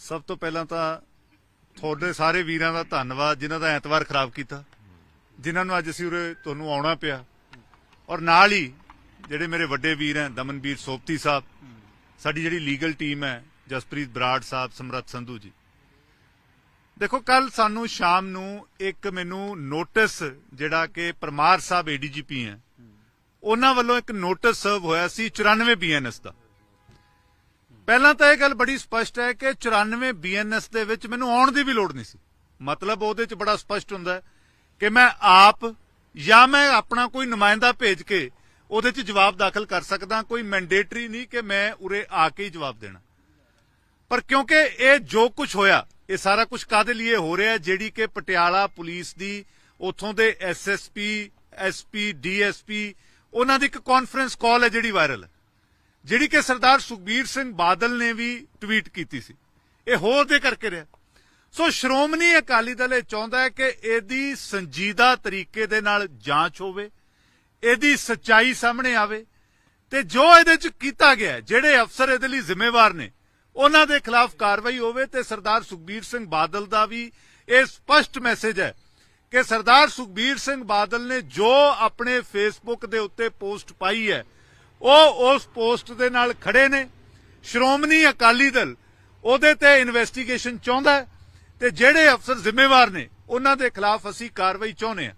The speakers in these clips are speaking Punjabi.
ਸਭ ਤੋਂ ਪਹਿਲਾਂ ਤਾਂ ਤੁਹਾਡੇ ਸਾਰੇ ਵੀਰਾਂ ਦਾ ਧੰਨਵਾਦ, ਜਿਨ੍ਹਾਂ ਦਾ ਐਤਵਾਰ ਖਰਾਬ ਕੀਤਾ, ਜਿਨ੍ਹਾਂ ਨੂੰ ਅੱਜ ਅਸੀਂ ਉਰੇ ਤੁਹਾਨੂੰ ਆਉਣਾ ਪਿਆ। ਔਰ ਨਾਲ ਹੀ ਜਿਹੜੇ ਮੇਰੇ ਵੱਡੇ ਵੀਰ ਹੈ, ਦਮਨਵੀਰ ਸੋਪਤੀ ਸਾਹਿਬ, ਸਾਡੀ ਜਿਹੜੀ ਲੀਗਲ ਟੀਮ ਹੈ, ਜਸਪ੍ਰੀਤ ਬਰਾੜ ਸਾਹਿਬ ਸਮਰਤ ਸੰਧੂ ਜੀ। ਦੇਖੋ ਕੱਲ ਸਾਨੂੰ ਸ਼ਾਮ ਨੂੰ ਇੱਕ ਮੈਨੂੰ ਨੋਟਿਸ ਜਿਹੜਾ ਕਿ ਪਰਮਾਰ ਸਾਹਿਬ ਏਡੀਜੀਪੀ ਹੈ, ਉਹਨਾਂ ਵੱਲੋਂ ਇੱਕ ਨੋਟਿਸ ਸਰਵ ਹੋਇਆ ਸੀ 94 ਬੀਐਨਐਸ ਦਾ। ਪਹਿਲਾਂ ਤਾਂ ਇਹ ਗੱਲ ਬੜੀ ਸਪਸ਼ਟ ਹੈ ਕਿ 94 ਬੀਐਨਐਸ ਦੇ ਵਿੱਚ ਮੈਨੂੰ ਆਉਣ ਦੀ ਵੀ ਲੋੜ ਨਹੀਂ ਸੀ। ਮਤਲਬ ਉਹਦੇ ਚ ਬੜਾ ਸਪਸ਼ਟ ਹੁੰਦਾ ਹੈ ਕਿ ਮੈਂ ਆਪ ਜਾਂ ਮੈਂ ਆਪਣਾ ਕੋਈ ਨੁਮਾਇੰਦਾ ਭੇਜ ਕੇ ਉਹਦੇ ਚ ਜਵਾਬ ਦਾਖਲ ਕਰ ਸਕਦਾ, ਕੋਈ ਮੈਂਡੇਟਰੀ ਨਹੀਂ ਕਿ ਮੈਂ ਉਰੇ ਆ ਕੇ ਹੀ ਜਵਾਬ ਦੇਣਾ। ਪਰ ਕਿਉਂਕਿ ਇਹ ਜੋ ਕੁਝ ਹੋਇਆ, ਇਹ ਸਾਰਾ ਕੁਝ ਕਾਦੇ ਲਈ ਹੋ ਰਿਹਾ ਜਿਹੜੀ ਕਿ ਪਟਿਆਲਾ ਪੁਲਿਸ ਦੀ, ਉਥੋਂ ਦੇ ਐਸਐਸਪੀ ਐਸਪੀ ਡੀਐਸਪੀ ਉਹਨਾਂ ਦੀ ਇੱਕ ਕਾਨਫਰੰਸ ਕਾਲ ਹੈ ਜਿਹੜੀ ਵਾਇਰਲ ਹੈ। ਜਿਹੜੀ ਕਿ ਸਰਦਾਰ ਸੁਖਬੀਰ ਸਿੰਘ ਬਾਦਲ ਨੇ ਵੀ ਟਵੀਟ ਕੀਤੀ ਸੀ। ਇਹ ਹੋਰ ਦੇ ਕਰਕੇ ਰਿਹਾ। ਸੋ ਸ਼੍ਰੋਮਣੀ ਅਕਾਲੀ ਦਲ ਇਹ ਚਾਹੁੰਦਾ ਹੈ ਕਿ ਇਹਦੀ ਸੰਜੀਦਾ ਤਰੀਕੇ ਦੇ ਨਾਲ ਜਾਂਚ ਹੋਵੇ, ਇਹਦੀ ਸੱਚਾਈ ਸਾਹਮਣੇ ਆਵੇ ਤੇ ਜੋ ਇਹਦੇ ਚ ਕੀਤਾ ਗਿਆ ਜਿਹੜੇ ਅਫਸਰ ਇਹਦੇ ਲਈ ਜ਼ਿੰਮੇਵਾਰ ਨੇ, ਉਹਨਾਂ ਦੇ ਖਿਲਾਫ ਕਾਰਵਾਈ ਹੋਵੇ ਤੇ ਸਰਦਾਰ ਸੁਖਬੀਰ ਸਿੰਘ ਬਾਦਲ ਦਾ ਵੀ ਇਹ ਸਪਸ਼ਟ ਮੈਸੇਜ ਹੈ ਕਿ ਸਰਦਾਰ ਸੁਖਬੀਰ ਸਿੰਘ ਬਾਦਲ ਨੇ ਜੋ ਆਪਣੇ ਫੇਸਬੁੱਕ ਦੇ ਉੱਤੇ ਪੋਸਟ ਪਾਈ ਹੈ ਉਹ ਉਸ ਪੋਸਟ ਦੇ ਨਾਲ ਖੜੇ ਨੇ। ਸ਼੍ਰੋਮਣੀ ਅਕਾਲੀ ਦਲ ਉਹਦੇ ਤੇ ਇਨਵੈਸਟੀਗੇਸ਼ਨ ਚਾਹੁੰਦਾ ਤੇ ਜਿਹੜੇ ਅਫਸਰ ਜ਼ਿੰਮੇਵਾਰ ਨੇ, ਉਹਨਾਂ ਦੇ ਖਿਲਾਫ ਅਸੀਂ ਕਾਰਵਾਈ ਚਾਹੁੰਦੇ ਹਾਂ।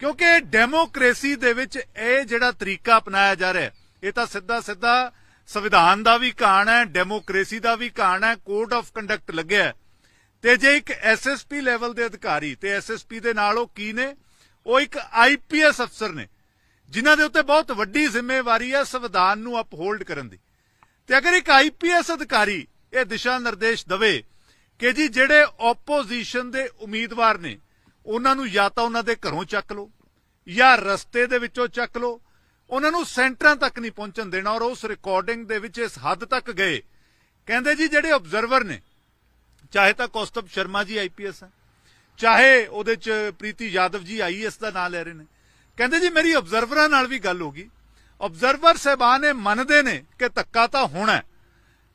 ਕਿਉਂਕਿ ਡੈਮੋਕ੍ਰੇਸੀ ਦੇ ਵਿੱਚ ਇਹ ਜਿਹੜਾ ਤਰੀਕਾ ਅਪਣਾਇਆ ਜਾ ਰਿਹਾ ਇਹ ਤਾਂ ਸਿੱਧਾ ਸਿੱਧਾ ਸੰਵਿਧਾਨ ਦਾ ਵੀ ਕਾਣ ਹੈ, ਡੈਮੋਕ੍ਰੇਸੀ ਦਾ ਵੀ ਕਾਣ ਹੈ, ਕੋਡ ਆਫ ਕੰਡਕਟ ਲੱਗਿਆ ਤੇ ਜੇ ਇੱਕ ਐਸਐਸਪੀ ਲੈਵਲ ਦੇ ਅਧਿਕਾਰੀ ਤੇ ਐਸਐਸਪੀ ਦੇ ਨਾਲ ਉਹ ਕੀ ਨੇ, ਉਹ ਇੱਕ ਆਈਪੀਐਸ ਅਫਸਰ ਨੇ। ਜਿਨ੍ਹਾਂ ਦੇ ਉੱਤੇ ਬਹੁਤ ਵੱਡੀ ਜ਼ਿੰਮੇਵਾਰੀ ਹੈ ਸੰਵਿਧਾਨ ਨੂੰ ਅਪਹੋਲਡ ਕਰਨ ਦੀ। ਤੇ ਅਗਰ ਇੱਕ ਆਈਪੀਐਸ ਅਧਿਕਾਰੀ ਇਹ ਦਿਸ਼ਾ ਨਿਰਦੇਸ਼ ਦਵੇ ਕਿ ਜੀ ਜਿਹੜੇ ਆਪੋਜੀਸ਼ਨ ਦੇ ਉਮੀਦਵਾਰ ਨੇ, ਉਹਨਾਂ ਨੂੰ ਜਾਂ ਤਾਂ ਉਹਨਾਂ ਦੇ ਘਰੋਂ ਚੱਕ ਲਓ, ਜਾਂ ਰਸਤੇ ਦੇ ਵਿੱਚੋਂ ਚੱਕ ਲਓ, ਉਹਨਾਂ ਨੂੰ ਸੈਂਟਰਾਂ ਤੱਕ ਨਹੀਂ ਪਹੁੰਚਣ ਦੇਣਾ ਔਰ ਉਸ ਰਿਕਾਰਡਿੰਗ ਦੇ ਵਿੱਚ ਇਸ ਹੱਦ ਤੱਕ ਗਏ। ਕਹਿੰਦੇ ਜੀ ਜਿਹੜੇ ਆਬਜ਼ਰਵਰ ਨੇ, ਚਾਹੇ ਤਾਂ ਕੌਸਤਬ ਸ਼ਰਮਾ ਜੀ ਆਈਪੀਐਸ ਹੈ, ਚਾਹੇ ਉਹਦੇ ਚ ਪ੍ਰੀਤੀ ਯਾਦਵ ਜੀ ਆਈਐਸ ਦਾ ਨਾਮ ਲੈ ਰਹੇ ਨੇ ਕਹਿੰਦੇ ਜੀ, ਮੇਰੀ ਆਬਜ਼ਰਵਰਾਂ ਨਾਲ ਵੀ ਗੱਲ ਹੋ ਗਈ। ਆਬਜ਼ਰਵਰ ਸਹਿਬਾਨ ਇਹ ਮੰਨਦੇ ਨੇ ਕਿ ਧੱਕਾ ਤਾਂ ਹੋਣਾ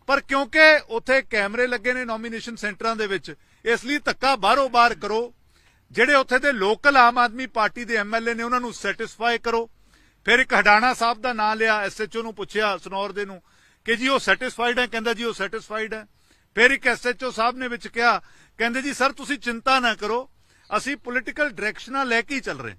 ਪਰ ਕਿਉਂਕਿ ਉੱਥੇ ਕੈਮਰੇ ਲੱਗੇ ਨੇ ਨੋਮੀਨੇਸ਼ਨ ਸੈਂਟਰਾਂ ਦੇ ਵਿੱਚ, ਇਸ ਲਈ ਧੱਕਾ ਬਾਹਰੋਂ ਬਾਹਰ ਕਰੋ। ਜਿਹੜੇ ਉੱਥੇ ਦੇ ਲੋਕਲ ਆਮ ਆਦਮੀ ਪਾਰਟੀ ਦੇ ਐਮਐਲਏ ਨੇ, ਉਹਨਾਂ ਨੂੰ ਸੈਟੀਸਫਾਈ ਕਰੋ। ਫਿਰ ਇੱਕ ਹਡਾਣਾ ਸਾਹਿਬ ਦਾ ਨਾਂ ਲਿਆ ਐਸਐਚਓ ਨੂੰ ਪੁੱਛਿਆ ਸਨੌਰ ਦੇ ਨੂੰ ਕਿ ਜੀ, ਉਹ ਸੈਟੀਸਫਾਈਡ ਹੈ? ਕਹਿੰਦਾ ਜੀ, ਉਹ ਸੈਟੀਸਫਾਈਡ ਹੈ। ਫਿਰ ਇੱਕ ਐਸਐਚਓ ਸਾਹਿਬ ਨੇ ਵਿੱਚ ਕਿਹਾ, ਕਹਿੰਦੇ ਜੀ, ਸਰ, ਤੁਸੀਂ ਚਿੰਤਾ ਨਾ ਕਰੋ, ਅਸੀਂ ਪੋਲੀਟੀਕਲ ਡਾਇਰੈਕਸ਼ਨਾਂ ਲੈ ਕੇ ਹੀ ਚੱਲ ਰਹੇ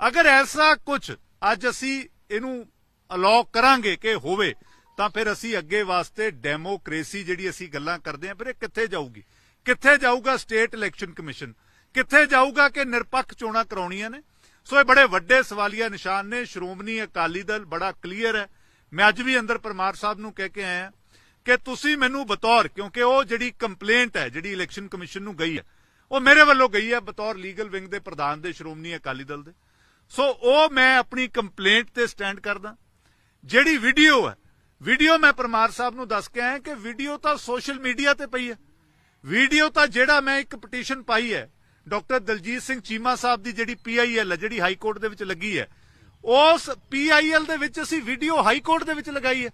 ਅਗਰ ਐਸਾ ਕੁਝ ਅੱਜ ਅਸੀਂ ਇਹਨੂੰ ਅਲਾਉ ਕਰਾਂਗੇ ਕਿ ਹੋਵੇ, ਤਾਂ ਫਿਰ ਅਸੀਂ ਅੱਗੇ ਵਾਸਤੇ ਡੈਮੋਕ੍ਰੇਸੀ ਜਿਹੜੀ ਅਸੀਂ ਗੱਲਾਂ ਕਰਦੇ ਹਾਂ, ਫਿਰ ਇਹ ਕਿੱਥੇ ਜਾਊਗੀ? ਕਿੱਥੇ ਜਾਊਗਾ ਸਟੇਟ ਇਲੈਕਸ਼ਨ ਕਮਿਸ਼ਨ ਕਿੱਥੇ ਜਾਊਗਾ ਕਿ ਨਿਰਪੱਖ ਚੋਣਾਂ ਕਰਾਉਣੀਆਂ ਨੇ? ਸੋ ਇਹ ਬੜੇ ਵੱਡੇ ਸਵਾਲੀਆ ਨਿਸ਼ਾਨ ਨੇ। ਸ਼੍ਰੋਮਣੀ ਅਕਾਲੀ ਦਲ ਬੜਾ ਕਲੀਅਰ ਹੈ। ਮੈਂ ਅੱਜ ਵੀ ਅੰਦਰ ਪਰਮਾਰ ਸਾਹਿਬ ਨੂੰ ਕਹਿ ਕੇ ਆਇਆ ਕਿ ਤੁਸੀਂ ਮੈਨੂੰ ਬਤੌਰ, ਕਿਉਂਕਿ ਉਹ ਜਿਹੜੀ ਕੰਪਲੇਂਟ ਹੈ, ਜਿਹੜੀ ਇਲੈਕਸ਼ਨ ਕਮਿਸ਼ਨ ਨੂੰ ਗਈ ਹੈ, ਉਹ ਮੇਰੇ ਵੱਲੋਂ ਗਈ ਹੈ ਬਤੌਰ ਲੀਗਲ ਵਿੰਗ ਦੇ ਪ੍ਰਧਾਨ ਦੇ ਸ਼੍ਰੋਮਣੀ ਅਕਾਲੀ ਦਲ ਦੇ। ਸੋ ਉਹ ਮੈਂ ਆਪਣੀ ਕੰਪਲੇਂਟ ਤੇ ਸਟੈਂਡ ਕਰਦਾ। ਜਿਹੜੀ ਵੀਡੀਓ ਹੈ, ਵੀਡੀਓ ਮੈਂ ਪਰਮਾਰ ਸਾਹਿਬ ਨੂੰ ਦੱਸ ਕੇ ਆਇਆ ਕਿ ਵੀਡੀਓ ਤਾਂ ਸੋਸ਼ਲ ਮੀਡੀਆ ਤੇ ਪਈ ਹੈ। ਵੀਡੀਓ ਤਾਂ ਜਿਹੜਾ ਮੈਂ ਇੱਕ ਪਟੀਸ਼ਨ ਪਾਈ ਹੈ, ਡਾਕਟਰ ਦਲਜੀਤ ਸਿੰਘ ਚੀਮਾ ਸਾਹਿਬ ਦੀ ਜਿਹੜੀ ਪੀਆਈਐਲ ਹੈ, ਜਿਹੜੀ ਹਾਈ ਕੋਰਟ ਦੇ ਵਿੱਚ ਲੱਗੀ ਹੈ, ਉਸ ਪੀਆਈਐਲ ਦੇ ਵਿੱਚ ਅਸੀਂ ਵੀਡੀਓ ਹਾਈ ਕੋਰਟ ਦੇ ਵਿੱਚ ਲਗਾਈ ਹੈ।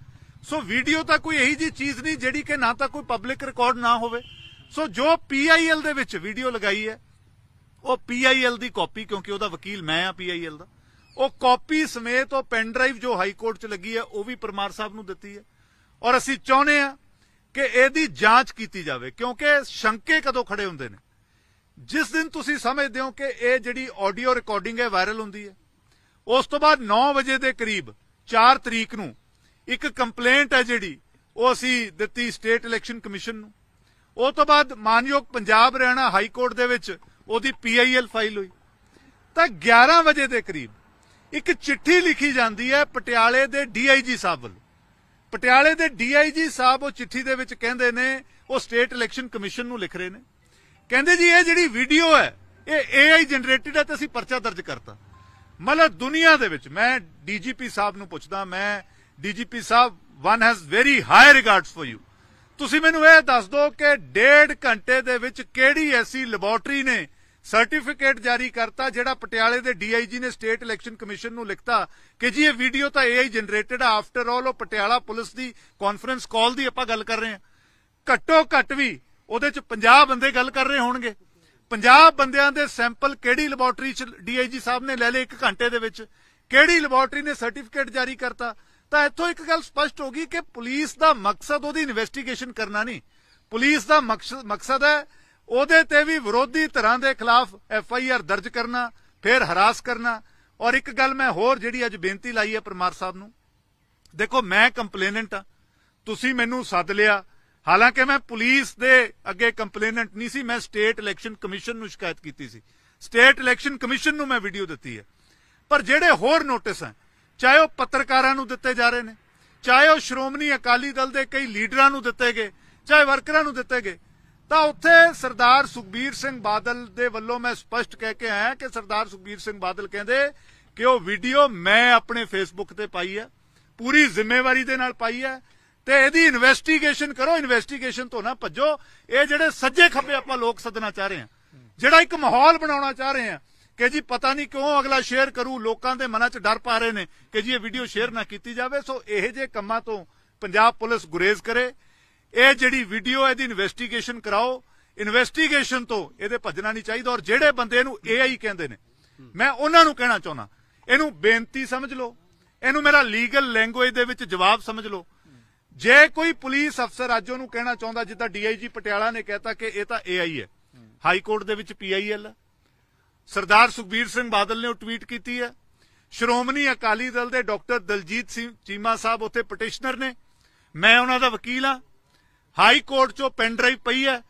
ਸੋ ਵੀਡੀਓ ਤਾਂ ਕੋਈ ਇਹੀ ਜੀ ਚੀਜ਼ ਨਹੀਂ ਜਿਹੜੀ ਕਿ ਨਾ ਤਾਂ ਕੋਈ ਪਬਲਿਕ ਰਿਕਾਰਡ ਨਾ ਹੋਵੇ। ਸੋ ਜੋ ਪੀਆਈਐਲ ਦੇ ਵਿੱਚ ਵੀਡੀਓ ਲਗਾਈ ਹੈ ਉਹ ਪੀਆਈਐਲ ਦੀ ਕਾਪੀ, ਕਿਉਂਕਿ ਉਹਦਾ ਵਕੀਲ ਮੈਂ ਆ ਪੀਆਈਐਲ ਦਾ। ਉਹ ਕਾਪੀ ਸਮੇਤ ਉਹ ਪੈਨ ਡਰਾਈਵ ਜੋ ਹਾਈ ਕੋਰਟ 'ਚ ਲੱਗੀ ਹੈ, ਉਹ ਵੀ ਪਰਮਾਰ ਸਾਹਿਬ ਨੂੰ ਦਿੱਤੀ ਹੈ। ਔਰ ਅਸੀਂ ਚਾਹੁੰਦੇ ਆ ਕਿ ਇਹਦੀ ਜਾਂਚ ਕੀਤੀ ਜਾਵੇ, ਕਿਉਂਕਿ ਸ਼ੰਕੇ ਕਦੋਂ ਖੜੇ ਹੁੰਦੇ ਨੇ? ਜਿਸ ਦਿਨ ਤੁਸੀਂ ਸਮਝਦੇ ਹੋ ਕਿ ਇਹ ਜਿਹੜੀ ਆਡੀਓ ਰਿਕਾਰਡਿੰਗ ਹੈ ਵਾਇਰਲ ਹੁੰਦੀ ਹੈ, ਉਸ ਤੋਂ ਬਾਅਦ 9 ਵਜੇ ਦੇ ਕਰੀਬ 4 ਤਰੀਕ ਨੂੰ, ਇੱਕ ਕੰਪਲੇਂਟ ਹੈ ਜਿਹੜੀ, ਉਹ ਅਸੀਂ ਦਿੱਤੀ ਸਟੇਟ ਇਲੈਕਸ਼ਨ ਕਮਿਸ਼ਨ ਨੂੰ। ਉਹ ਤੋਂ ਬਾਅਦ ਮਾਨਯੋਗ ਪੰਜਾਬ ਹਰਿਆਣਾ ਹਾਈ ਕੋਰਟ ਦੇ ਵਿੱਚ ਉਹਦੀ ਪੀਆਈਐਲ ਫਾਈਲ ਹੋਈ। ਤਾਂ 11 ਵਜੇ ਦੇ ਕਰੀਬ ਇੱਕ ਚਿੱਠੀ ਲਿਖੀ ਜਾਂਦੀ ਹੈ ਪਟਿਆਲੇ ਦੇ ਡੀਆਈਜੀ ਸਾਹਿਬ ਵੱਲੋਂ। ਪਟਿਆਲੇ ਦੇ ਡੀਆਈਜੀ ਸਾਹਿਬ ਉਹ ਚਿੱਠੀ ਦੇ ਵਿੱਚ ਕਹਿੰਦੇ ਨੇ, ਉਹ ਸਟੇਟ ਇਲੈਕਸ਼ਨ ਕਮਿਸ਼ਨ ਨੂੰ ਲਿਖ ਰਹੇ ਨੇ। ਕਹਿੰਦੇ ਜੀ, ਇਹ ਜਿਹੜੀ ਵੀਡੀਓ ਹੈ, ਇਹ ਏਆਈ ਜਨਰੇਟਡ ਹੈ ਤੇ ਅਸੀਂ ਪਰਚਾ ਦਰਜ ਕਰਤਾ। ਮਤਲਬ ਦੁਨੀਆ ਦੇ ਵਿੱਚ, ਮੈਂ ਡੀਜੀਪੀ ਸਾਹਿਬ ਨੂੰ ਪੁੱਛਦਾ, ਮੈਂ DGP sahib one has very high regards for you ਤੁਸੀਂ ਮੈਨੂੰ ਇਹ ਦੱਸ ਦਿਓ ਕਿ ਡੇਢ ਘੰਟੇ ਦੇ ਵਿੱਚ ਕਿਹੜੀ ਐਸੀ ਲੈਬੋਰਟਰੀ ਨੇ ਸਰਟੀਫਿਕੇਟ ਜਾਰੀ ਕਰਤਾ, ਜਿਹੜਾ ਪਟਿਆਲੇ ਦੇ ਡੀਆਈਜੀ ਨੇ ਸਟੇਟ ਇਲੈਕਸ਼ਨ ਕਮਿਸ਼ਨ ਨੂੰ ਲਿਖਤਾ ਕਿ ਜੀ ਇਹ ਵੀਡੀਓ ਤਾਂ ਏਆਈ ਜਨਰੇਟਡ ਆ। ਆਫਟਰ ਆਲ ਉਹ ਪਟਿਆਲਾ ਪੁਲਿਸ ਦੀ ਕਾਨਫਰੰਸ ਕਾਲ ਦੀ ਆਪਾਂ ਗੱਲ ਕਰ ਰਹੇ ਹਾਂ। ਘੱਟੋ ਘੱਟ ਵੀ ਉਹਦੇ ਚ 50 ਬੰਦੇ ਗੱਲ ਕਰ ਰਹੇ ਹੋਣਗੇ। 50 ਬੰਦਿਆਂ ਦੇ ਸੈਂਪਲ ਕਿਹੜੀ ਲੈਬੋਰਟਰੀ ਚ ਡੀਆਈਜੀ ਸਾਹਿਬ ਨੇ ਲੈ ਲਏ 1 ਘੰਟੇ ਦੇ ਵਿੱਚ? ਕਿਹੜੀ ਲੈਬੋਰਟਰੀ ਨੇ ਸਰਟੀਫਿਕੇਟ ਜਾਰੀ ਕਰਤਾ? ਤਾਂ ਇੱਥੋਂ ਇੱਕ ਗੱਲ ਸਪਸ਼ਟ ਹੋ ਗਈ ਕਿ ਪੁਲਿਸ ਦਾ ਮਕਸਦ ਉਹਦੀ ਇਨਵੈਸਟੀਗੇਸ਼ਨ ਕਰਨਾ ਨਹੀਂ। ਪੁਲਿਸ ਦਾ ਮਕਸਦ ਮਕਸਦ ਹੈ ਉਹਦੇ ਤੇ ਵੀ ਵਿਰੋਧੀ ਧਿਰਾਂ ਦੇ ਖਿਲਾਫ ਐਫ ਆਈ ਆਰ ਦਰਜ ਕਰਨਾ, ਫਿਰ ਹਰਾਸ ਕਰਨਾ। ਔਰ ਇੱਕ ਗੱਲ ਮੈਂ ਹੋਰ ਜਿਹੜੀ ਅੱਜ ਬੇਨਤੀ ਲਾਈ ਹੈ ਪਰਮਾਰ ਸਾਹਿਬ ਨੂੰ। ਦੇਖੋ, ਮੈਂ ਕੰਪਲੇਨੈਂਟ ਆ। ਤੁਸੀਂ ਮੈਨੂੰ ਸੱਦ ਲਿਆ। ਹਾਲਾਂਕਿ ਮੈਂ ਪੁਲਿਸ ਦੇ ਅੱਗੇ ਕੰਪਲੇਨੈਂਟ ਨਹੀਂ ਸੀ, ਮੈਂ ਸਟੇਟ ਇਲੈਕਸ਼ਨ ਕਮਿਸ਼ਨ ਨੂੰ ਸ਼ਿਕਾਇਤ ਕੀਤੀ ਸੀ। ਸਟੇਟ ਇਲੈਕਸ਼ਨ ਕਮਿਸ਼ਨ ਨੂੰ ਮੈਂ ਵੀਡੀਓ ਦਿੱਤੀ ਹੈ। ਪਰ ਜਿਹੜੇ ਹੋਰ ਨੋਟਿਸ ਹੈ, ਚਾਹੇ ਉਹ ਪੱਤਰਕਾਰਾਂ ਨੂੰ ਦਿੱਤੇ ਜਾ ਰਹੇ ਨੇ, ਚਾਹੇ ਉਹ ਸ਼੍ਰੋਮਣੀ ਅਕਾਲੀ ਦਲ ਦੇ ਕਈ ਲੀਡਰਾਂ ਨੂੰ ਦਿੱਤੇ ਗਏ, ਚਾਹੇ ਵਰਕਰਾਂ ਨੂੰ ਦਿੱਤੇ ਗਏ ਤਾਂ ਉੱਥੇ ਸਰਦਾਰ ਸੁਖਬੀਰ ਸਿੰਘ ਬਾਦਲ ਦੇ ਵੱਲੋਂ ਮੈਂ ਸਪਸ਼ਟ ਕਹਿ ਕੇ ਆਇਆ ਕਿ ਸਰਦਾਰ ਸੁਖਬੀਰ ਸਿੰਘ ਬਾਦਲ ਕਹਿੰਦੇ ਕਿ ਉਹ ਵੀਡੀਓ ਮੈਂ ਆਪਣੇ ਫੇਸਬੁੱਕ ਤੇ ਪਾਈ ਹੈ, ਪੂਰੀ ਜ਼ਿੰਮੇਵਾਰੀ ਦੇ ਨਾਲ ਪਾਈ ਹੈ ਤੇ ਇਹਦੀ ਇਨਵੈਸਟੀਗੇਸ਼ਨ ਕਰੋ ਇਨਵੈਸਟੀਗੇਸ਼ਨ ਤੋਂ ਨਾ ਭੱਜੋ। ਇਹ ਜਿਹੜੇ ਸੱਜੇ ਖੱਬੇ ਆਪਾਂ ਲੋਕ ਸੱਦਣਾ ਚਾਹ ਰਹੇ ਹਾਂ, ਜਿਹੜਾ ਇੱਕ ਮਾਹੌਲ ਬਣਾਉਣਾ ਚਾਹ ਰਹੇ ਹਾਂ ਕਿ ਜੀ ਪਤਾ ਨਹੀਂ ਕਿਉਂ ਅਗਲਾ ਸ਼ੇਅਰ ਕਰੂ, ਲੋਕਾਂ ਦੇ ਮਨਾਂ 'ਚ ਡਰ ਪਾ ਰਹੇ ਨੇ ਕਿ ਜੀ ਇਹ ਵੀਡੀਓ ਸ਼ੇਅਰ ਨਾ ਕੀਤੀ ਜਾਵੇ। ਸੋ ਇਹ ਜੇ ਕੰਮਾਂ ਤੋਂ ਪੰਜਾਬ ਪੁਲਿਸ ਗੁਰੇਜ਼ ਕਰੇ। ਇਹ ਜਿਹੜੀ ਵੀਡੀਓ ਇਹਦੀ ਇਨਵੈਸਟੀਗੇਸ਼ਨ ਕਰਾਓ। ਇਨਵੈਸਟੀਗੇਸ਼ਨ ਤੋਂ ਇਹਦੇ ਭੱਜਣਾ ਨਹੀਂ ਚਾਹੀਦਾ ਔਰ ਜਿਹੜੇ ਬੰਦੇ ਨੂੰ ਏਆਈ ਕਹਿੰਦੇ ਨੇ, ਮੈਂ ਉਹਨਾਂ ਨੂੰ ਕਹਿਣਾ ਚਾਹੁੰਦਾ, ਇਹਨੂੰ ਬੇਨਤੀ ਸਮਝ ਲਓ। ਇਹਨੂੰ ਮੇਰਾ ਲੀਗਲ ਲੈਂਗੁਏਜ ਦੇ ਵਿੱਚ ਜਵਾਬ ਸਮਝ ਲਓ। ਜੇ ਕੋਈ ਪੁਲਿਸ ਅਫਸਰ ਅੱਜ ਉਹਨੂੰ ਕਹਿਣਾ ਚਾਹੁੰਦਾ, ਜਿੱਦਾਂ ਡੀਆਈਜੀ ਪਟਿਆਲਾ ਨੇ ਕਹਿਤਾ ਕਿ ਇਹ ਤਾਂ ਏਆਈ ਹੈ। ਹਾਈ ਕੋਰਟ ਦੇ ਵਿੱਚ ਪੀਆਈਐਲ ਹੈ। ਸਰਦਾਰ ਸੁਖਬੀਰ ਸਿੰਘ ਬਾਦਲ ਨੇ ਉਹ ਟਵੀਟ ਕੀਤੀ ਹੈ। ਸ਼੍ਰੋਮਣੀ ਅਕਾਲੀ ਦਲ ਦੇ ਡਾਕਟਰ ਦਲਜੀਤ ਸਿੰਘ ਚੀਮਾ ਸਾਹਿਬ ਉੱਥੇ ਪਟੀਸ਼ਨਰ ਨੇ। ਮੈਂ ਉਹਨਾਂ ਦਾ ਵਕੀਲ ਹਾਂ। ਹਾਈ ਕੋਰਟ 'ਚੋਂ ਪੈਨ ਡਰਾਈਵ ਪਈ ਹੈ।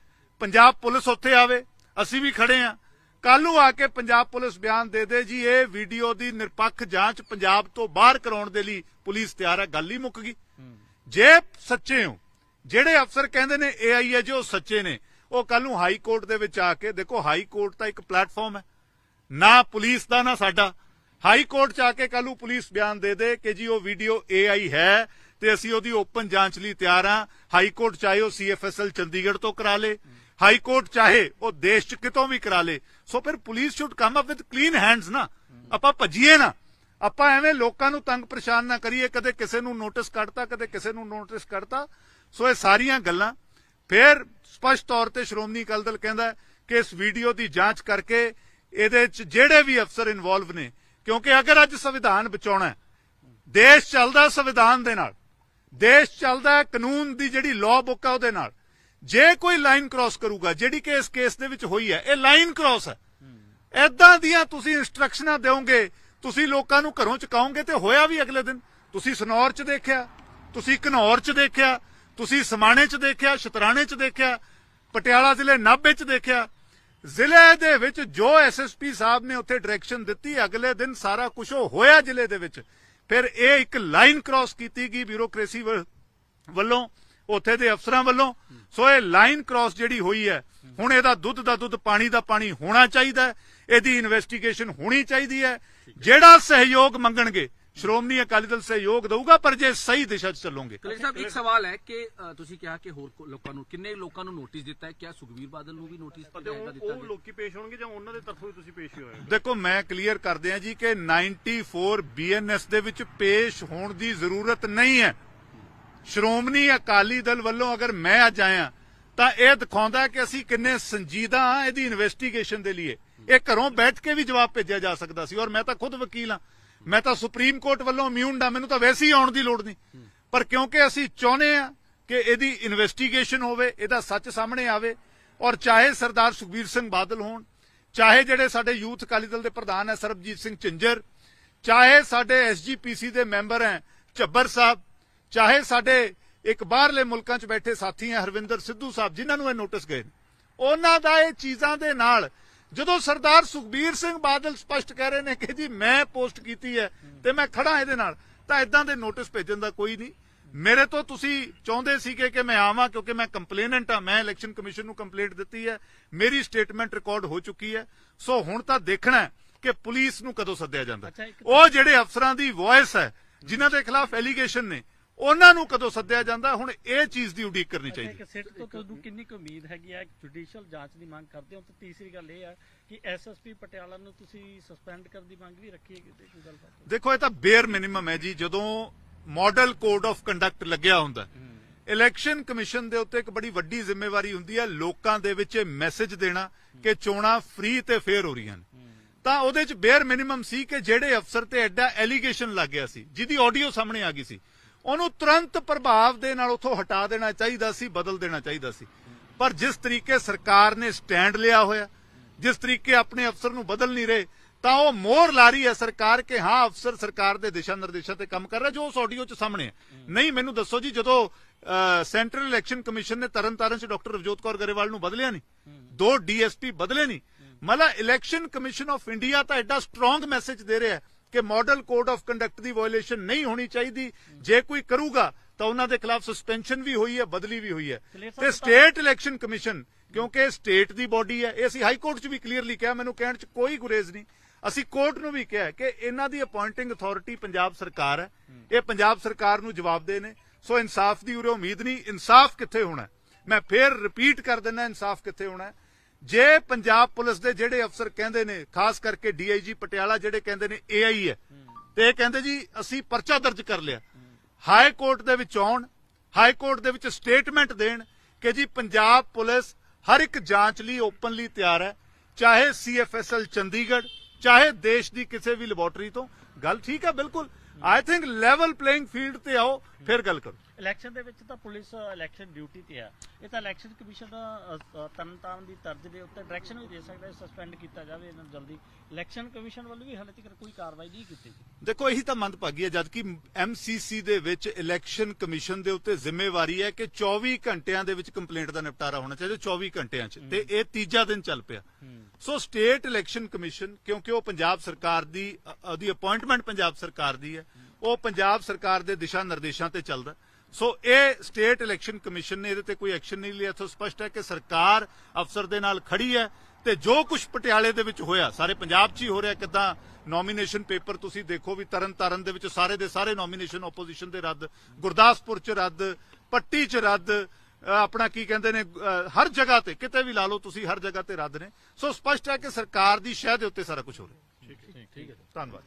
ਪੰਜਾਬ ਪੁਲਿਸ ਉੱਥੇ ਆਵੇ। ਅਸੀਂ ਵੀ ਖੜੇ ਹਾਂ। ਕੱਲ ਨੂੰ ਆ ਕੇ ਪੰਜਾਬ ਪੁਲਿਸ ਬਿਆਨ ਦੇ ਦੇ ਜੀ। ਇਹ ਵੀਡੀਓ ਦੀ ਨਿਰਪੱਖ ਜਾਂਚ ਪੰਜਾਬ ਤੋਂ ਬਾਹਰ ਕਰਾਉਣ ਦੇ ਲਈ ਪੁਲਿਸ ਤਿਆਰ ਹੈ। ਗੱਲ ਹੀ ਮੁੱਕ ਗਈ। ਜੇ ਸੱਚੇ ਹੋ, ਜਿਹੜੇ ਅਫਸਰ ਕਹਿੰਦੇ ਨੇ ਏਆਈ ਹੈ ਜੋ ਸੱਚੇ ਨੇ। ਉਹ ਕੱਲ ਨੂੰ ਹਾਈ ਕੋਰਟ ਦੇ ਵਿੱਚ ਆ ਕੇ, ਦੇਖੋ, ਹਾਈ ਕੋਰਟ ਤਾਂ ਇੱਕ ਪਲੇਟਫਾਰਮ ਹੈ। ਨਾ ਪੁਲਿਸ ਦਾ, ਨਾ ਸਾਡਾ। ਹਾਈ ਕੋਰਟ ਚ ਆ ਕੇ ਕੱਲ ਨੂੰ ਪੁਲਿਸ ਬਿਆਨ ਦੇ ਦੇ ਕਿ ਜੀ, ਉਹ ਵੀਡੀਓ ਏਆਈ ਹੈ। ਤੇ ਅਸੀਂ ਉਹਦੀ ਓਪਨ ਜਾਂਚ ਲਈ ਤਿਆਰ ਹਾਂ ਹਾਈ ਕੋਰਟ ਚਾਹੇ ਉਹ ਸੀਐਫਐਸਐਲ ਚੰਡੀਗੜ੍ਹ ਤੋਂ ਕਰਾ ਲੇ। ਹਾਈ ਕੋਰਟ ਚਾਹੇ ਉਹ ਦੇਸ਼ ਚ ਕਿਤੋਂ ਵੀ ਕਰਾ ਲੇ। ਸੋ ਫਿਰ police should come up with clean hands ਨਾ। ਆਪਾਂ ਭੱਜੀਏ ਨਾ। ਆਪਾਂ ਐਵੇਂ ਲੋਕਾਂ ਨੂੰ ਤੰਗ ਪਰੇਸ਼ਾਨ ਨਾ ਕਰੀਏ। ਕਦੇ ਕਿਸੇ ਨੂੰ ਨੋਟਿਸ ਕੱਢਤਾ, ਕਦੇ ਕਿਸੇ ਨੂੰ ਨੋਟਿਸ ਕੱਢਤਾ। ਸੋ ਇਹ ਸਾਰੀਆਂ ਗੱਲਾਂ। ਫਿਰ ਸਪਸ਼ਟ ਤੌਰ ਤੇ ਸ਼੍ਰੋਮਣੀ ਅਕਾਲੀ ਦਲ ਕਹਿੰਦਾ ਕਿ ਇਸ ਵੀਡੀਓ ਦੀ ਜਾਂਚ ਕਰਕੇ ਇਹਦੇ ਚ ਜਿਹੜੇ ਵੀ ਅਫਸਰ ਇਨਵੋਲਵ ਨੇ, ਕਿਉਂਕਿ ਅਗਰ ਅੱਜ ਸੰਵਿਧਾਨ ਬਚਾਉਣਾ ਦੇਸ਼ ਚੱਲਦਾ ਸੰਵਿਧਾਨ ਦੇ ਨਾਲ। ਦੇਸ਼ ਚੱਲਦਾ ਕਾਨੂੰਨ ਦੀ ਜਿਹੜੀ ਲਾਅ ਬੁੱਕ ਹੈ ਉਹਦੇ ਨਾਲ। ਜੇ ਕੋਈ ਲਾਈਨ ਕ੍ਰਾਸ ਕਰੂਗਾ, ਜਿਹੜੀ ਕਿ ਇਸ ਕੇਸ ਦੇ ਵਿੱਚ ਹੋਈ ਹੈ, ਇਹ ਲਾਈਨ ਕ੍ਰਾਸ ਹੈ। ਐਦਾਂ ਦੀਆਂ ਤੁਸੀਂ ਇਨਸਟਰਕਸ਼ਨਾਂ ਦਿਓਗੇ, ਤੁਸੀਂ ਲੋਕਾਂ ਨੂੰ ਘਰੋਂ ਚਕਾਓਗੇ ਤੇ ਹੋਇਆ ਵੀ ਅਗਲੇ ਦਿਨ। ਤੁਸੀਂ ਸਨੌਰ ਚ ਦੇਖਿਆ, ਤੁਸੀਂ ਘਨੌਰ ਚ ਦੇਖਿਆ, ਤੁਸੀਂ ਸਮਾਣੇ ਚ ਦੇਖਿਆ, ਸ਼ਤਰਾਣੇ ਚ ਦੇਖਿਆ, ਪਟਿਆਲਾ ਜ਼ਿਲ੍ਹੇ ਨਾਭੇ ਚ ਦੇਖਿਆ। ਜ਼ਿਲ੍ਹੇ ਦੇ ਵਿੱਚ ਜੋ ਐਸਐਸਪੀ ਸਾਹਿਬ ਨੇ ਉੱਥੇ ਡਾਇਰੈਕਸ਼ਨ ਦਿੱਤੀ, ਅਗਲੇ ਦਿਨ ਸਾਰਾ ਕੁਝ ਹੋਇਆ ਜ਼ਿਲ੍ਹੇ ਦੇ ਵਿੱਚ। ਫਿਰ ਇਹ ਇੱਕ ਲਾਈਨ ਕ੍ਰਾਸ ਕੀਤੀ ਗਈ ਬਿਊਰੋਕ੍ਰੇਸੀ ਵੱਲੋਂ, ਉੱਥੇ ਦੇ ਅਫਸਰਾਂ ਵੱਲੋਂ। ਸੋ ਇਹ ਲਾਈਨ ਕ੍ਰਾਸ ਜਿਹੜੀ ਹੋਈ ਹੈ, ਹੁਣ ਇਹਦਾ ਦੁੱਧ ਦਾ ਦੁੱਧ, ਪਾਣੀ ਦਾ ਪਾਣੀ ਹੋਣਾ ਚਾਹੀਦਾ ਇਹਦੀ ਇਨਵੈਸਟੀਗੇਸ਼ਨ ਹੋਣੀ ਚਾਹੀਦੀ ਹੈ। ਜਿਹੜਾ ਸਹਿਯੋਗ ਮੰਗਣਗੇ ਸ਼੍ਰੋਮਣੀ ਅਕਾਲੀ ਦਲ ਸਹਿਯੋਗ ਦਊਗਾ ਪਰ ਜੇ ਸਹੀ ਦਿਸ਼ਾ 'ਚ ਚੱਲੋਗੇ। ਕਲੇਰ ਸਾਹਿਬ ਇੱਕ ਸਵਾਲ ਹੈ ਕਿ ਅ, ਤੁਸੀਂ ਕਿਹਾ ਕਿ ਹੋਰ ਕੋ- ਲੋਕਾਂ ਨੂੰ ਕਿੰਨੇ ਲੋਕਾਂ ਨੂੰ ਨੋਟਿਸ ਦਿੱਤਾ ਹੈ? ਕਿਆ ਸੁਖਵੀਰ ਬਾਦਲ ਨੂੰ ਵੀ ਨੋਟਿਸ ਅਤੇ ਦਿੱਤਾ ਉਹ ਉਹ ਲੋਕੀ ਪੇਸ਼ ਹੋਣਗੇ ਜਾਂ ਉਹਨਾਂ ਦੇ ਤਰਫੋਂ ਹੀ ਤੁਸੀਂ ਪੇਸ਼ ਹੀ ਹੋਏ ਦੇਖੋ ਮੈਂ ਕਲੀਅਰ ਕਰ ਦਿਆਂ ਜੀ ਕਿ 94 ਬੀਐਨਐਸ ਦੇ ਵਿੱਚ ਪੇਸ਼ ਹੋਣ ਦੀ ਜ਼ਰੂਰਤ ਨਹੀਂ ਹੈ। ਸ਼੍ਰੋਮਣੀ ਅਕਾਲੀ ਦਲ ਵੱਲੋਂ ਅਗਰ ਮੈਂ ਅੱਜ ਆਇਆ ਤਾਂ ਇਹ ਦਿਖਾਉਂਦਾ ਹੈ ਕਿ ਅਸੀਂ ਕਿੰਨੇ ਸੰਜੀਦਾ ਹਾਂ ਇਹਦੀ ਇਨਵੈਸਟੀਗੇਸ਼ਨ ਦੇ ਲਈ ਇਹ ਘਰੋਂ ਬੈਠ ਕੇ ਵੀ ਜਵਾਬ ਭੇਜਿਆ ਜਾ ਸਕਦਾ ਸੀ ਔਰ ਮੈਂ ਤਾਂ ਖੁਦ ਵਕੀਲ ਹਾਂ। ਮੈਂ ਤਾਂ ਸੁਪਰੀਮ ਕੋਰਟ ਵੱਲੋਂ ਇਮਿਊਨ ਦਾ ਮੈਨੂੰ ਤਾਂ ਵੈਸੇ ਹੀ ਆਉਣ ਦੀ ਲੋੜ ਨਹੀਂ। ਪਰ ਕਿਉਂਕਿ ਅਸੀਂ ਚਾਹੁੰਦੇ ਆ ਕਿ ਇਹਦੀ ਇਨਵੈਸਟੀਗੇਸ਼ਨ ਹੋਵੇ, ਇਹਦਾ ਸੱਚ ਸਾਹਮਣੇ ਆਵੇ, ਔਰ ਚਾਹੇ ਸਰਦਾਰ ਸੁਖਬੀਰ ਸਿੰਘ ਬਾਦਲ ਹੋਣ, ਚਾਹੇ ਜਿਹੜੇ ਸਾਡੇ ਯੂਥ ਅਕਾਲੀ ਦਲ ਦੇ ਪ੍ਰਧਾਨ ਹੈ ਸਰਬਜੀਤ ਸਿੰਘ ਚਿੰਜਰ ਚਾਹੇ ਸਾਡੇ ਐਸਜੀਪੀਸੀ ਦੇ ਮੈਂਬਰ ਹੈ ਝੱਬਰ ਸਾਹਿਬ, ਚਾਹੇ ਸਾਡੇ ਇੱਕ ਬਾਹਰਲੇ ਮੁਲਕਾਂ 'ਚ ਬੈਠੇ ਸਾਥੀ ਹੈ ਹਰਵਿੰਦਰ ਸਿੱਧੂ ਸਾਹਿਬ, ਜਿਨ੍ਹਾਂ ਨੂੰ ਇਹ ਨੋਟਿਸ ਗਏ ਨੇ। ਉਹਨਾਂ ਦਾ ਇਹ ਚੀਜ਼ਾਂ ਦੇ ਨਾਲ ਜਦੋਂ ਸਰਦਾਰ ਸੁਖਬੀਰ ਸਿੰਘ ਬਾਦਲ ਸਪਸ਼ਟ ਕਹਿ ਰਹੇ ਨੇ ਕਿ ਜੀ ਮੈਂ ਪੋਸਟ ਕੀਤੀ ਹੈ ਤੇ ਮੈਂ ਖੜਾ ਇਹਦੇ ਨਾਲ ਤਾਂ ਇਦਾਂ ਦੇ ਨੋਟਿਸ ਭੇਜਣ ਦਾ ਕੋਈ ਨਹੀਂ। ਮੇਰੇ ਤੋਂ ਤੁਸੀਂ ਚਾਹੁੰਦੇ ਸੀਗੇ ਕਿ ਮੈਂ ਆਵਾਂ ਕਿਉਂਕਿ ਮੈਂ ਕੰਪਲੇਨੈਂਟ ਆ ਮੈਂ ਇਲੈਕਸ਼ਨ ਕਮਿਸ਼ਨ ਨੂੰ ਕੰਪਲੇਂਟ ਦਿੱਤੀ ਹੈ ਮੇਰੀ ਸਟੇਟਮੈਂਟ ਰਿਕਾਰਡ ਹੋ ਚੁੱਕੀ ਹੈ। ਸੋ ਹੁਣ ਤਾਂ ਦੇਖਣਾ ਹੈ ਕਿ ਪੁਲਿਸ ਨੂੰ ਕਦੋਂ ਸੱਦਿਆ ਜਾਂਦਾ। ਉਹ ਜਿਹੜੇ ਅਫਸਰਾਂ ਦੀ ਵੌਇਸ ਹੈ ਜਿਨ੍ਹਾਂ ਦੇ ਖਿਲਾਫ ਐਲੀਗੇਸ਼ਨ ਨੇ ਉਹਨਾਂ ਨੂੰ ਕਦੋਂ ਸੱਦਿਆ ਜਾਂਦਾ ਹੁਣ ਇਹ ਚੀਜ਼ ਦੀ ਉਡੀਕ ਕਰਨੀ ਚਾਹੀਦੀ ਇੱਕ ਸਿੱਟ ਤੋਂ ਤੁਹਾਨੂੰ ਕਿੰਨੀ ਕੁ ਉਮੀਦ ਹੈਗੀ ਹੈ ਜੁਡੀਸ਼ੀਅਲ ਜਾਂਚ ਦੀ ਮੰਗ ਕਰਦੇ ਹੋ ਤੇ ਤੀਸਰੀ ਗੱਲ ਇਹ ਹੈ ਕਿ ਐਸਐਸਪੀ ਪਟਿਆਲਾ ਨੂੰ ਤੁਸੀਂ ਸਸਪੈਂਡ ਕਰਨ ਦੀ ਮੰਗ ਵੀ ਰੱਖੀ ਹੈ ਕਿਤੇ ਕੋਈ ਗੱਲਬਾਤ? ਦੇਖੋ ਇਹ ਤਾਂ ਬੇਅਰ ਮਿਨੀਮਮ ਹੈ ਜੀ। ਜਦੋਂ ਮਾਡਲ ਕੋਡ ਆਫ ਕੰਡਕਟ ਲੱਗਿਆ ਹੁੰਦਾ ਹੈ। ਇਲੈਕਸ਼ਨ ਕਮਿਸ਼ਨ ਦੇ ਉੱਤੇ ਇੱਕ ਬੜੀ ਵੱਡੀ ਜ਼ਿੰਮੇਵਾਰੀ ਹੁੰਦੀ ਹੈ ਲੋਕਾਂ ਦੇ ਵਿੱਚ ਇਹ ਮੈਸੇਜ ਦੇਣਾ ਕਿ ਚੋਣਾਂ ਫ੍ਰੀ ਤੇ ਫੇਅਰ ਹੋ ਰਹੀਆਂ ਨੇ। ਤਾਂ ਉਹਦੇ ਚ ਬੇਅਰ ਮਿਨੀਮਮ ਸੀ ਕਿ ਜਿਹੜੇ ਅਫਸਰ ਤੇ ਐਡਾ ਐਲੀਗੇਸ਼ਨ ਲੱਗ ਗਿਆ ਸੀ ਜਿਹਦੀ ਆਡੀਓ ਸਾਹਮਣੇ ਆ ਗਈ ਸੀ ਉਹਨੂੰ ਤੁਰੰਤ ਪ੍ਰਭਾਵ ਦੇ ਨਾਲ ਉੱਥੋਂ ਹਟਾ ਦੇਣਾ ਚਾਹੀਦਾ ਸੀ, ਬਦਲ ਦੇਣਾ ਚਾਹੀਦਾ ਸੀ। ਪਰ ਜਿਸ ਤਰੀਕੇ ਸਰਕਾਰ ਨੇ ਸਟੈਂਡ ਲਿਆ ਹੋਇਆ, ਜਿਸ ਤਰੀਕੇ ਆਪਣੇ ਅਫਸਰ ਨੂੰ ਬਦਲ ਨਹੀਂ ਰਹੇ, ਤਾਂ ਉਹ ਮੋਹਰ ਲਾ ਰਹੀ ਹੈ ਸਰਕਾਰ ਕਿ ਹਾਂ, ਅਫਸਰ ਸਰਕਾਰ ਦੇ ਦਿਸ਼ਾ ਨਿਰਦੇਸ਼ਾਂ ਤੇ ਕੰਮ ਕਰ ਰਿਹਾ, ਜੋ ਉਸ ਆਡੀਓ 'ਚ ਸਾਹਮਣੇ ਹੈ। ਨਹੀਂ, ਮੈਨੂੰ ਦੱਸੋ ਜੀ, ਜਦੋਂ ਸੈਂਟਰਲ ਇਲੈਕਸ਼ਨ ਕਮਿਸ਼ਨ ਨੇ ਤਰਨਤਾਰਨ 'ਚ ਡਾਕਟਰ ਰਵਜੋਤ ਕੌਰ ਗਰੇਵਾਲ ਨੂੰ ਬਦਲਿਆ ਨਹੀਂ, ਦੋ ਡੀਐਸਪੀ ਬਦਲੇ ਨਹੀਂ, ਮਤਲਬ ਇਲੈਕਸ਼ਨ ਕਮਿਸ਼ਨ ਆਫ ਇੰਡੀਆ ਤਾਂ ਐਡਾ ਸਟਰੋਂਗ ਮੈਸੇਜ ਦੇ ਰਿਹਾ ਹੈ। ਕਿ ਮਾਡਲ ਕੋਡ ਆਫ ਕੰਡਕਟ ਦੀ ਵਾਇਓਲੇਸ਼ਨ ਨਹੀਂ ਹੋਣੀ ਚਾਹੀਦੀ। ਜੇ ਕੋਈ ਕਰੂਗਾ ਤਾਂ ਉਹਨਾਂ ਦੇ ਖਿਲਾਫ ਸਸਪੈਂਸ਼ਨ ਵੀ ਹੋਈ ਹੈ ਬਦਲੀ ਵੀ ਹੋਈ ਹੈ। ਤੇ ਸਟੇਟ ਇਲੈਕਸ਼ਨ ਕਮਿਸ਼ਨ ਕਿਉਂਕਿ ਸਟੇਟ ਦੀ ਬਾਡੀ ਹੈ ਇਹ ਅਸੀਂ ਹਾਈ ਕੋਰਟ 'ਚ ਵੀ ਕਲੀਅਰਲੀ ਕਿਹਾ ਮੈਨੂੰ ਕਹਿਣ 'ਚ ਕੋਈ ਗੁਰੇਜ਼ ਨਹੀਂ। ਅਸੀਂ ਕੋਰਟ ਨੂੰ ਵੀ ਕਿਹਾ ਕਿ ਇਹਨਾਂ ਦੀ ਅਪਾਇੰਟਿੰਗ ਅਥਾਰਟੀ ਪੰਜਾਬ ਸਰਕਾਰ ਹੈ। ਇਹ ਪੰਜਾਬ ਸਰਕਾਰ ਨੂੰ ਜਵਾਬਦੇ ਨੇ। ਸੋ ਇਨਸਾਫ ਦੀ ਉਰੇ ਉਮੀਦ ਨਹੀਂ ਇਨਸਾਫ ਕਿੱਥੇ ਹੋਣਾ? ਮੈਂ ਫੇਰ ਰਿਪੀਟ ਕਰ ਦਿੰਦਾ ਇਨਸਾਫ ਕਿੱਥੇ ਹੋਣਾ? ਜੇ ਪੰਜਾਬ ਪੁਲਿਸ ਦੇ ਜਿਹੜੇ ਅਫਸਰ ਕਹਿੰਦੇ ਨੇ, ਖਾਸ ਕਰਕੇ ਡੀਆਈਜੀ ਪਟਿਆਲਾ ਜਿਹੜੇ ਕਹਿੰਦੇ ਨੇ ਏਆਈ ਹੈ, ਤੇ ਇਹ ਕਹਿੰਦੇ ਜੀ, ਅਸੀਂ ਪਰਚਾ ਦਰਜ ਕਰ ਲਿਆ। ਹਾਈ ਕੋਰਟ ਦੇ ਵਿੱਚ ਆਉਣ, ਹਾਈ ਕੋਰਟ ਦੇ ਵਿੱਚ ਸਟੇਟਮੈਂਟ ਦੇਣ ਕਿ ਜੀ ਪੰਜਾਬ ਪੁਲਿਸ ਹਰ ਇੱਕ ਜਾਂਚ ਲਈ ਓਪਨਲੀ ਤਿਆਰ ਹੈ, ਚਾਹੇ ਸੀਐਫਐਸਐਲ ਚੰਡੀਗੜ੍ਹ, ਚਾਹੇ ਦੇਸ਼ ਦੀ ਕਿਸੇ ਵੀ ਲੈਬੋਰਟਰੀ ਤੋਂ। ਗੱਲ ਠੀਕ ਹੈ, ਬਿਲਕੁਲ। I think level playing field ਤੇ ਆਓ, ਫਿਰ ਗੱਲ ਕਰੋ। ਇਲੈਕਸ਼ਨ ਦੇ ਵਿੱਚ ਤਾਂ ਪੁਲਿਸ ਇਲੈਕਸ਼ਨ ਡਿਊਟੀ ਤੇ ਆ। ਇਹ ਤਾਂ ਇਲੈਕਸ਼ਨ ਕਮਿਸ਼ਨ ਤਰਨਤਾਰਨ ਦੀ ਤਰਜ਼ ਦੇ ਉੱਤੇ ਡਾਇਰੈਕਸ਼ਨ ਵੀ ਦੇ ਸਕਦਾ ਸਸਪੈਂਡ ਕੀਤਾ ਜਾਵੇ ਇਹਨਾਂ ਨੂੰ ਜਲਦੀ। ਇਲੈਕਸ਼ਨ ਕਮਿਸ਼ਨ ਵੱਲੋਂ ਵੀ ਹਾਲੇ ਤੱਕ ਕੋਈ ਕਾਰਵਾਈ ਨਹੀਂ ਕੀਤੀ ਦੇਖੋ ਇਹੀ ਤਾਂ ਮੰਦਭਾਗੀ ਹੈ ਜਦਕਿ ਐਮਸੀਸੀ ਦੇ ਵਿੱਚ ਇਲੈਕਸ਼ਨ ਕਮਿਸ਼ਨ ਦੇ ਉੱਤੇ ਜ਼ਿੰਮੇਵਾਰੀ ਹੈ ਕਿ 24 ਘੰਟਿਆਂ ਦੇ ਵਿੱਚ ਕੰਪਲੇਂਟ ਦਾ ਨਿਪਟਾਰਾ ਹੋਣਾ ਚਾਹੀਦਾ 24 ਘੰਟਿਆਂ 'ਚ। ਤੇ ਇਹ ਤੀਜਾ ਦਿਨ ਚੱਲ ਪਿਆ। ਸੋ ਸਟੇਟ ਇਲੈਕਸ਼ਨ ਕਮਿਸ਼ਨ ਕਿਉਂਕਿ ਉਹ ਪੰਜਾਬ ਸਰਕਾਰ ਦੀ ਉਹਦੀ ਅਪਾਇੰਟਮੈਂਟ ਪੰਜਾਬ ਸਰਕਾਰ ਦੀ ਹੈ ਉਹ ਪੰਜਾਬ ਸਰਕਾਰ ਦੇ ਦਿਸ਼ਾ ਨਿਰਦੇਸ਼ਾਂ ਤੇ ਚੱਲਦਾ। ਸੋ ਇਹ ਸਟੇਟ ਇਲੈਕਸ਼ਨ ਕਮਿਸ਼ਨ ਨੇ ਇਹਦੇ ਤੇ ਕੋਈ ਐਕਸ਼ਨ ਨਹੀਂ ਲਿਆ। ਤੋਂ ਸਪਸ਼ਟ ਹੈ ਕਿ ਸਰਕਾਰ ਅਫਸਰ ਦੇ ਨਾਲ ਖੜੀ ਹੈ ਤੇ ਜੋ ਕੁਝ ਪਟਿਆਲੇ ਦੇ ਵਿੱਚ ਹੋਇਆ ਸਾਰੇ ਪੰਜਾਬ 'ਚ ਹੀ ਹੋ ਰਿਹਾ ਕਿਦਾਂ ਨੋਮੀਨੇਸ਼ਨ ਪੇਪਰ ਤੁਸੀਂ ਦੇਖੋ ਵੀ ਤਰਨ ਤਾਰਨ ਦੇ ਵਿੱਚ ਸਾਰੇ ਦੇ ਸਾਰੇ ਨੋਮੀਨੇਸ਼ਨ ਆਪੋਜੀਸ਼ਨ ਦੇ ਰੱਦ ਗੁਰਦਾਸਪੁਰ 'ਚ ਰੱਦ ਪੱਟੀ 'ਚ ਰੱਦ ਆਪਣਾ ਕੀ ਕਹਿੰਦੇ ਨੇ ਹਰ ਜਗ੍ਹਾ ਤੇ ਕਿਤੇ ਵੀ ਲਾ ਲਓ ਤੁਸੀਂ ਹਰ ਜਗ੍ਹਾ ਤੇ ਰੱਦ ਨੇ। ਸੋ ਸਪਸ਼ਟ ਹੈ ਕਿ ਸਰਕਾਰ ਦੀ ਸ਼ਹਿ ਦੇ ਉੱਤੇ ਸਾਰਾ ਕੁਝ ਹੋ ਰਿਹਾ। ਠੀਕ ਹੈ। ਧੰਨਵਾਦ।